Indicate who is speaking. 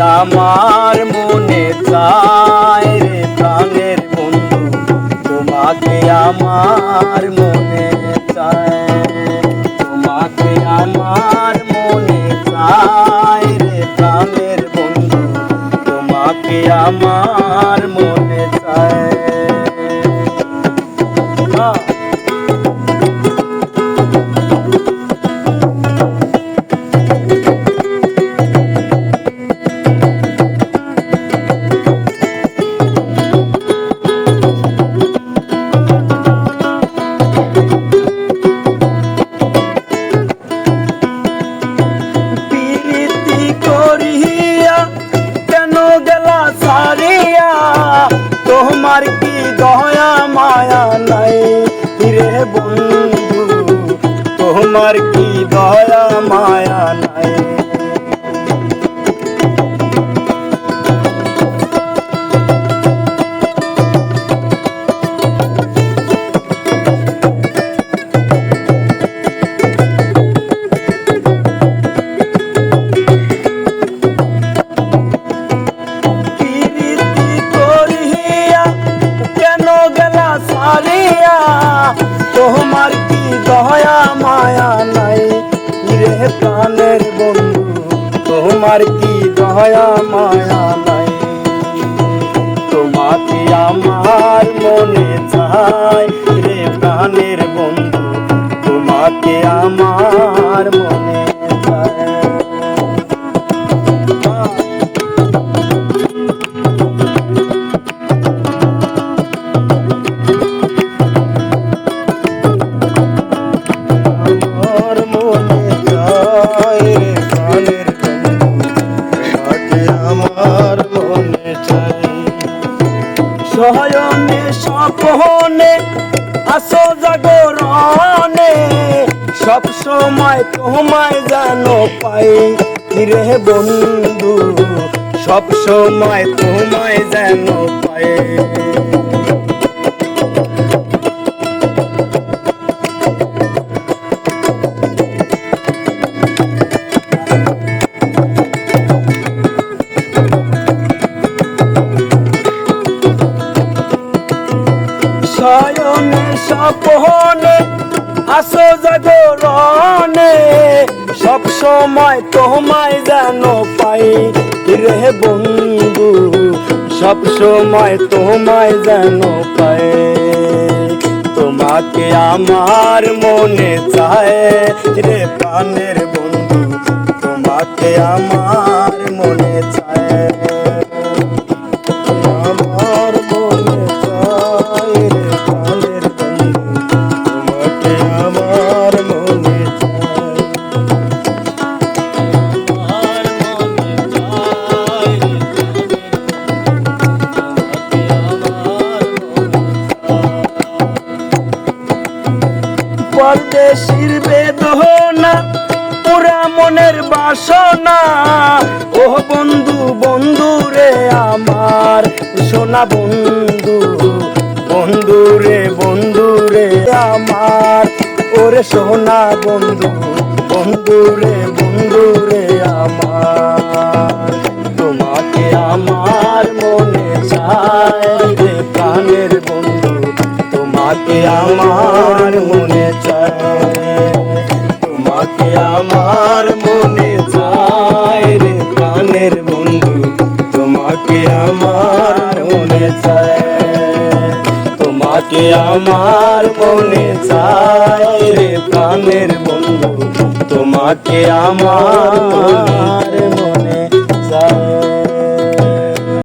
Speaker 1: আমার মনে চায় রে প্রাণের বন্ধু, তোমাকে আমার মনে চায়। তোমাকে আমার মনে চায় রে প্রাণের বন্ধু, তোমাকে আমার মনে তোমার কি দয়া মায়া বন্ধু তোমার কি দয়া মায়া নাই? তোমাকে আমার মনে চায় রে প্রাণের সপনে আসো জাগরণে সব সময় তোমায় জানো পাই রে বন্ধু, সব সময় তোমায় যেন পাই। শয়নে সপনে আসো জাগরণে সব সময় তোমায় যেন পাই রে বন্ধু, সব সময় তোমায় যেন পাই। তোমাকে আমার মনে চায় রে প্রাণের বন্ধু, তোমাকে আমার মনে চায়। পরদেশির বেদনা, পুরা মনের বাসনা। ও বন্ধু বন্ধু রে আমার, সোনা বন্ধু বন্ধু রে বন্ধু রে আমার, ওরে সোনা বন্ধু বন্ধু রে আমার মনে চায়। তোমাকে আমার মনে চায় রে প্রাণের বন্ধু। তোমাকে আমার মনে চায়। তোমাকে আমার মনে চায় রে প্রাণের বন্ধু। তোমাকে আমার